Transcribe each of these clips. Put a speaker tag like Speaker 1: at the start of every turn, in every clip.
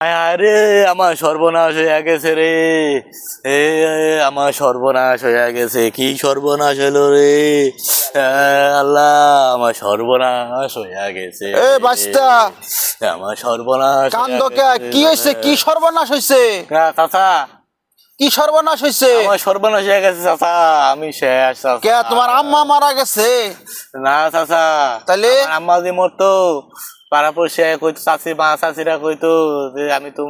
Speaker 1: আরে আমার সর্বনাশ হয়ে গেছে রে। এ আমার সর্বনাশ হয়ে গেছে। কি সর্বনাশ হলো রে? আল্লাহ আমার সর্বনাশ হয়ে গেছে।
Speaker 2: এ বাস্তা
Speaker 1: আমার সর্বনাশ হইয়া
Speaker 2: কান্দ কে হয়েছে? কি সর্বনাশ হয়েছে?
Speaker 1: না, চাচা।
Speaker 2: কি সর্বনাশ হয়েছে?
Speaker 1: আমার সর্বনাশ হয়ে গেছে চাচা। আমি শেষ চাচা।
Speaker 2: কে তোমার আম্মা মারা গেছে?
Speaker 1: না চাচা।
Speaker 2: তাহলে?
Speaker 1: আম্মা যে মরতো পাড়া কইতো মা চাচিরা কইতো যে আমি তো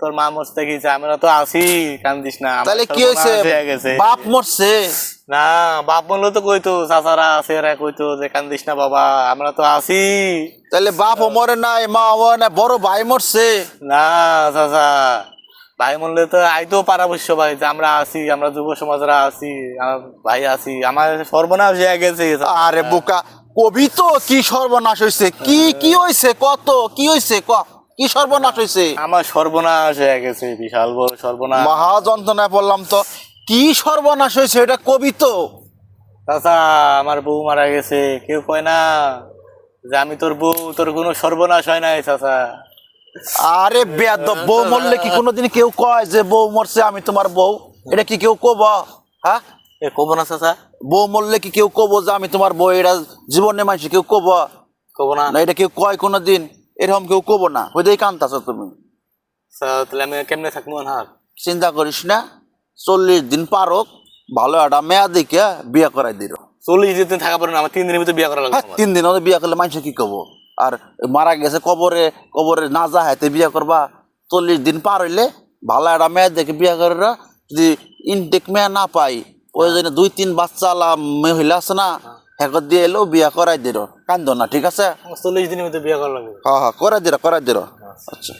Speaker 1: তোর মা মরতে গেছে আমরা তো আছি কান্দিস না।
Speaker 2: তাহলে কি হয়েছে? বাপ মরছে?
Speaker 1: না বাপ বলল তো কইতো চাচারা আছে এরা কইতো যে কান্দিস না বাবা আমরা তো আছি।
Speaker 2: তাহলে বাপ মরে নাই মা মরে নাই বড় ভাই মরছে?
Speaker 1: না চাচা ভাই বললে তো আইতো পাড়া ভাই যে আমরা আছি আমরা যুব সমাজরা আছি ভাই আছি আমার সর্বনাশ হয়ে গেছে।
Speaker 2: আরে বোকা কবি তো কি সর্বনাশ হয়েছে কি কি হয়েছে কত? কি হয়েছে ক? কি সর্বনাশ হয়েছে
Speaker 1: আমার সর্বনাশ হয়ে গেছে বিশাল বড় সর্বনাশ।
Speaker 2: মহা যন্ত্রণায় পড়লাম তো। কি সর্বনাশ হয়েছে এটা কবি তো।
Speaker 1: চাচা আমার বউ মারা গেছে কেউ কয় না যে আমি তোর বউ তোর কোনো সর্বনাশ হয় নাই চাচা।
Speaker 2: আরে বেদ বউ মরলে কি কোনোদিন কেউ কয় যে বউ মরছে আমি তোমার বউ? এটা কি কেউ কব? হ্যাঁ?
Speaker 1: এ কব না চাচা।
Speaker 2: বউ মরলে কি কেউ কব যে আমি তোমার বউ? এটা জীবনে মানুষ কেউ কব?
Speaker 1: কব না।
Speaker 2: এটা কেউ কয় কোনোদিন? এরকম কেউ কব না। হইতেই কান্তাছ তুমি।
Speaker 1: আচ্ছা, তাহলে আমি কেমনে থাকব না?
Speaker 2: চিন্তা করিস না। চল্লিশ দিন পারক ভালো একটা মেয়া দেখে বিয়ে করাই দিল।
Speaker 1: চল্লিশ দিন থাকা পরে না আমার তিন দিনের ভিতরে বিয়ে করা লাগবে
Speaker 2: হ্যাঁ। তিন দিন বিয়ে করলে মানুষ কি কব? আর মারা গেছে কবরে কবরে না যা হাতে বিয়ে করবা। চল্লিশ দিন পার হইলে ভালো একটা মেয়ে দেখে বিয়ে করে যদি ইনটেক মেয়া না পাই ওই জন্য দুই তিন বাচ্চা মহিলা আছে না হেকত দিয়ে এলো বিয়া করাই দিল। কান্দ না ঠিক আছে?
Speaker 1: আমার চল্লিশ দিনের মধ্যে বিয়া করা লাগবে।
Speaker 2: হ্যাঁ হ্যাঁ করাই দিল করাই দিল। আচ্ছা।